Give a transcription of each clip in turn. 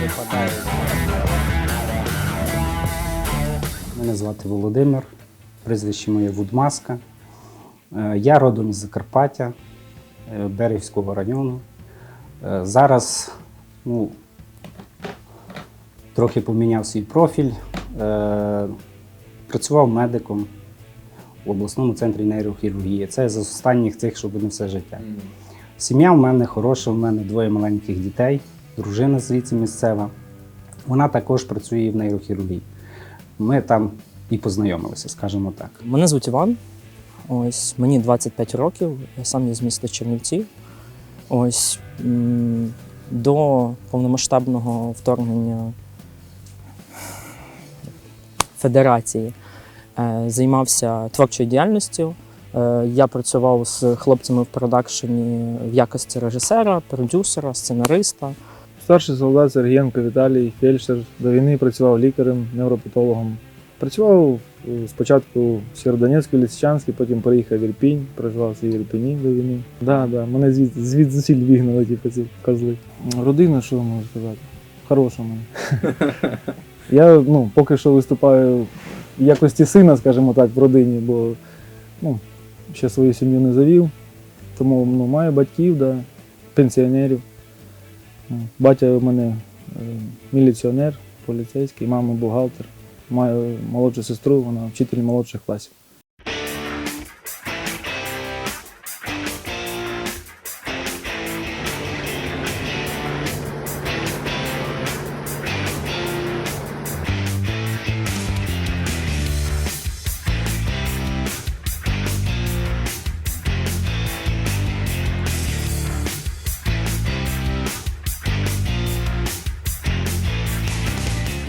випадає. Мене звати Володимир, прізвище моє Вудмаска. Е, Я родом із Закарпаття, е, Берегівського району. Е, Зараз ну, трохи поміняв свій профіль. Працював медиком в обласному центрі нейрохірургії. Це з останніх цих, щоб не все життя. Сім'я в мене хороша, в мене двоє маленьких дітей, дружина звідси місцева. Вона також працює в нейрохірургії. Ми там і познайомилися, скажімо так. Мене звуть Іван. Ось мені 25 років, я сам із міста Чернівці. Ось до повномасштабного вторгнення Федерації е, займався творчою діяльністю. Е, Я працював з хлопцями в продакшені в якості режисера, продюсера, сценариста. Старший солдат Сергієнко Віталій, фельдшер. До війни працював лікарем, невропатологом. Працював е, спочатку в Сєвєродонецьку, Лисичанській, потім переїхав в Ірпінь, проживав в Ірпіні до війни. Да, да, мене звід, звід зусиль вігнали, ці козли. Родина, що можу сказати? Хороша мене. Я ну, поки що виступаю в якості сина, скажімо так, в родині, бо ну, ще свою сім'ю не завів. Тому ну, маю батьків, да, пенсіонерів. Батя у мене е, міліціонер, поліцейський, мама бухгалтер. Маю молодшу сестру, вона вчитель молодших класів.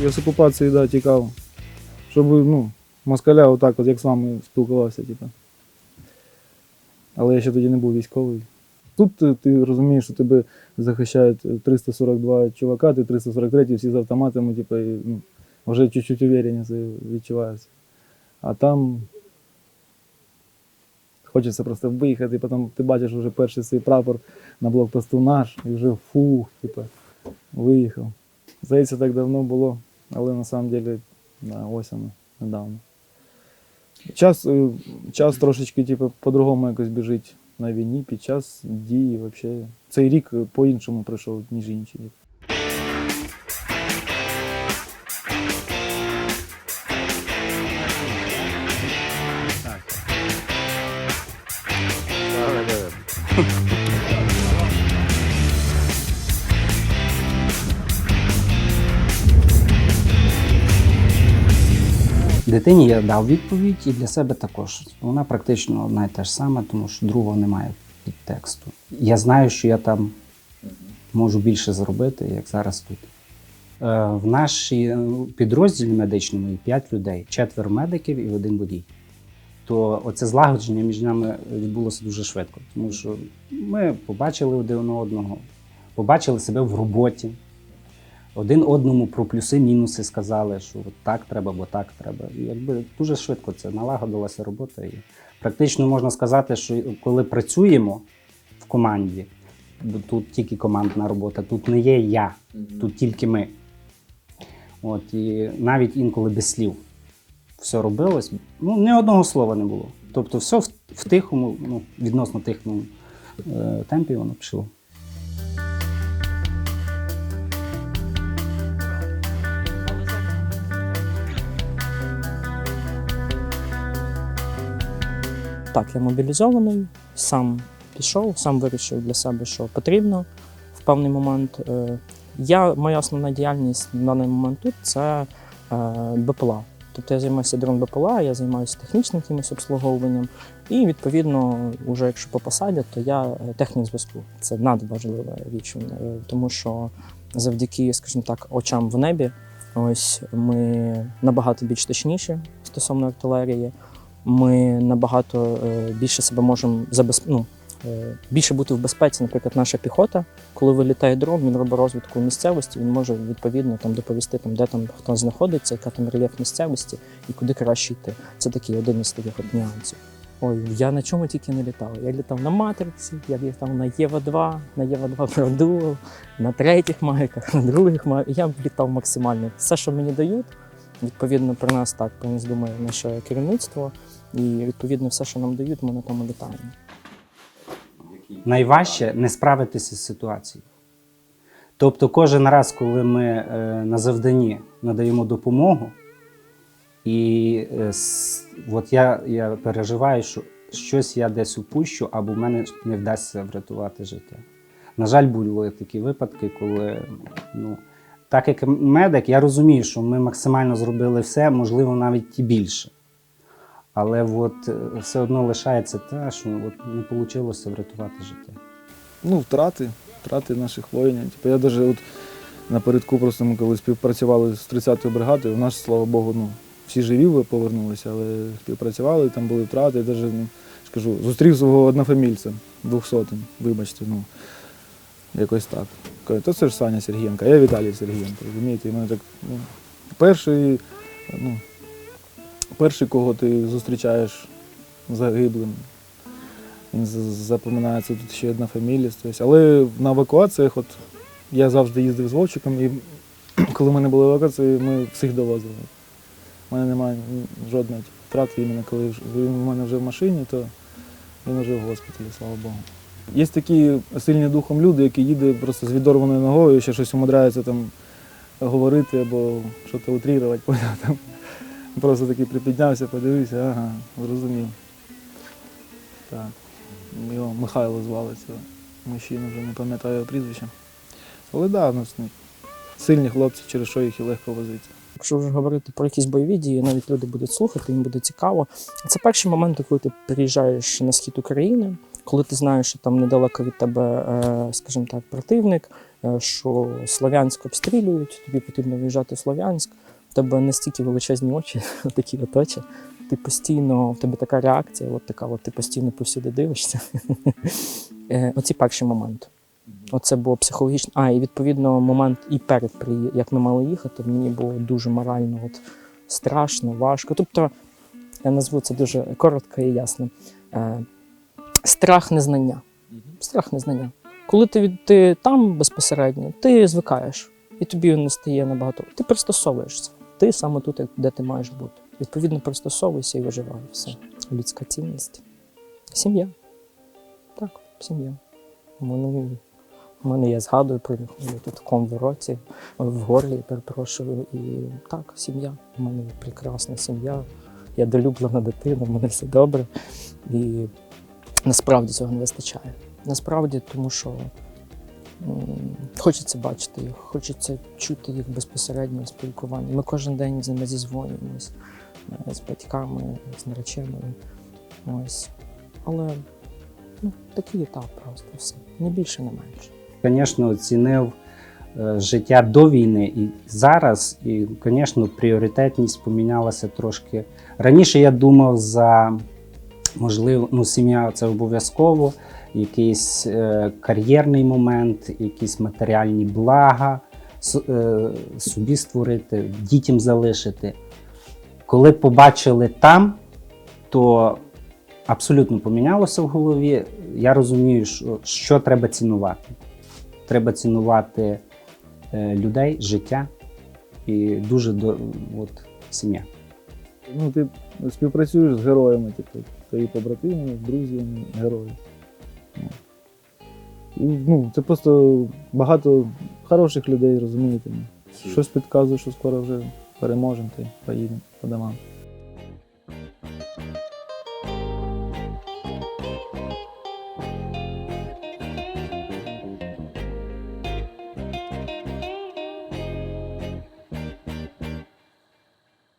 Я з окупації да, тікав, щоб ну, москаля отак, от, як з вами спілкувався. Типу. Але я ще тоді не був військовий. Тут ти, ти розумієш, що тебе захищають 342 чувака, ти 343 всі з автоматами, типу, і, ну, вже чуть-чуть уверенність відчувається. А там хочеться просто виїхати, потім ти бачиш вже перший свій прапор на блокпосту наш, і вже фух, типу, виїхав. Здається, так давно було, але на самом деле да, ось недавно. Час, е, час трошечки типу, по-другому якось біжить на війні під час дії. Вообще. Цей рік е, по-іншому пройшов, ніж інші. Дитині я дав відповідь і для себе також. Вона практично одна і те ж сама, тому що другого немає підтексту. Я знаю, що я там можу більше зробити, як зараз тут. Е, В нашій е, підрозділі медичному є 5 людей, четверо медиків і один водій. То оце злагодження між нами відбулося дуже швидко, тому що ми побачили один одного, побачили себе в роботі. Один одному про плюси-мінуси сказали, що от так треба, бо так треба. І якби дуже швидко це налагодилася робота. І практично можна сказати, що коли працюємо в команді, бо тут тільки командна робота, тут не є я, тут тільки ми. От, і навіть інколи без слів все робилось, ну ні одного слова не було. Тобто, все в, в тихому, ну, відносно тихому е, темпі воно пішло. Так, я мобілізований, сам пішов, сам вирішив для себе, що потрібно в певний момент. Е, Я, моя основна діяльність на даний момент тут це е, БПЛА. Тобто я займаюся дрон БПЛА, я займаюся технічним якимось обслуговуванням. І відповідно, вже якщо по посаді, то я е, технік зв'язку. Це надважлива річ, тому що завдяки, скажімо так, очам в небі, ось ми набагато більш точніші стосовно артилерії ми набагато е, більше себе можемо забез... ну, е, більше бути в безпеці. Наприклад, наша піхота, коли вилітає дрон, він робить розвідку місцевості, він може відповідно там доповісти, там, де там хто знаходиться, яка там рельєф місцевості і куди краще йти. Це такий один із таких нюансів. Ой, я на чому тільки не літав. Я літав на матриці, я літав на Єва 2, на Єва 2 Продуал, на третіх майках, на других майках. Я літав максимально. Все, що мені дають, відповідно про нас так, про нас думає наше керівництво. І відповідно все, що нам дають, ми на тому літаємо. Найважче не справитися з ситуацією. Тобто, кожен раз, коли ми е, на завданні надаємо допомогу, і е, от я, я переживаю, що щось я десь упущу, або в мене не вдасться врятувати життя. На жаль, були такі випадки, коли ну, так як медик, я розумію, що ми максимально зробили все, можливо, навіть і більше. Але от е, все одно лишається те, що от не вийшло врятувати життя. Ну, втрати, втрати наших воїнів. Типу, я навіть от напередку просто ми коли співпрацювали з 30-ю бригадою, у нас, слава Богу, ну, всі живі повернулися, але співпрацювали, там були втрати. Я навіть, ну, скажу, зустрів свого однофамільця, двохсотим, вибачте, ну, якось так. Кажу, то це ж Саня Сергієнко, а я Віталій Сергієнко, розумієте? Мене так, ну, перший, ну, перший, кого ти зустрічаєш загиблим, він запоминається тут ще одна фамілія. Тобто. Але на евакуаціях, от я завжди їздив з Вовчиком, і коли ми не були в евакуації, ми всіх довозили. У мене немає жодної втрати, іменно коли він у мене вже в машині, то він вже в госпіталі, слава Богу. Є такі сильні духом люди, які їдуть просто з відорваною ногою, ще щось умудряються там говорити або щось утрірувати. Там. Просто такий припіднявся, подивився, ага, зрозумів. Так. Його Михайло звали цього мужчину, вже не пам'ятаю його прізвище. Але так, да, ну, сильні хлопці, через що їх і легко возити. Якщо вже говорити про якісь бойові дії, навіть люди будуть слухати, їм буде цікаво. Це перші моменти, коли ти приїжджаєш на схід України, коли ти знаєш, що там недалеко від тебе, е, скажімо так, противник, е, що Слов'янськ обстрілюють, тобі потрібно виїжджати в Слов'янськ, в тебе настільки величезні очі, такі от. Ти постійно, в тебе така реакція, от така, от ти постійно повсюди дивишся. Е, Оці перші моменти. Оце було психологічно. А, і відповідно момент і перед як ми мали їхати, мені було дуже морально от, страшно, важко. Тобто, я назву це дуже коротко і ясно. Страх незнання. Страх незнання. Коли ти, ти там безпосередньо, ти звикаєш, і тобі не стає набагато. Ти пристосовуєшся. Ти саме тут, де ти маєш бути. Відповідно, пристосовуйся і виживай. Все. Людська цінність. Сім'я. Так, сім'я. У мене у мене я згадую про них в такому в горлі, перепрошую. І так, сім'я. У мене прекрасна сім'я. Я долюблена дитина, в мене все добре. І насправді цього не вистачає. Насправді, тому що хочеться бачити їх, хочеться чути їх безпосередньо в спілкуванні. Ми кожен день з ними зізвонюємось е, з батьками, з нареченими. Ось. Але ну, такий етап просто все. Не більше, не менше. Звісно, оцінив е, життя до війни і зараз. І, звісно, пріоритетність помінялася трошки. Раніше я думав за можливо, ну, сім'я це обов'язково, якийсь е, кар'єрний момент, якісь матеріальні блага с- е, собі створити, дітям залишити. Коли побачили там, то абсолютно помінялося в голові. Я розумію, що, що треба цінувати. Треба цінувати е, людей, життя і дуже до, от, сім'я. Ну, ти співпрацюєш з героями, типу, Твої побратими, з друзями, герої. Ну. ну, Це просто багато хороших людей, розумієте. Щось підказує, що скоро вже переможемо ти поїдемо по домам.